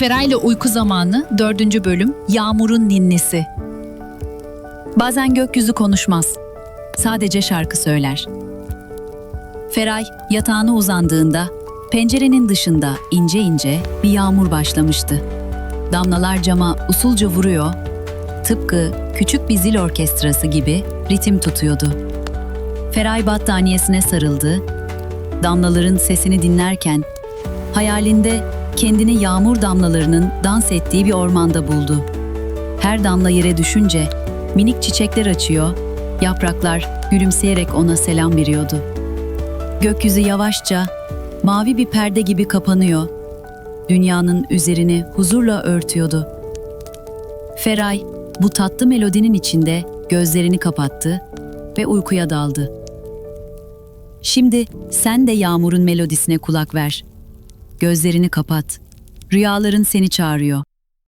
Feray'la Uyku Zamanı 4. bölüm Yağmur'un Ninnisi Bazen gökyüzü konuşmaz. Sadece şarkı söyler. Feray yatağına uzandığında pencerenin dışında ince ince bir yağmur başlamıştı. Damlalar cama usulca vuruyor, tıpkı küçük bir zil orkestrası gibi ritim tutuyordu. Feray battaniyesine sarıldı, damlaların sesini dinlerken hayalinde kendini yağmur damlalarının dans ettiği bir ormanda buldu. Her damla yere düşünce minik çiçekler açıyor, yapraklar gülümseyerek ona selam veriyordu. Gökyüzü yavaşça mavi bir perde gibi kapanıyor. Dünyanın üzerini huzurla örtüyordu. Feray bu tatlı melodinin içinde gözlerini kapattı ve uykuya daldı. Şimdi sen de yağmurun melodisine kulak ver. Gözlerini kapat. Rüyaların seni çağırıyor.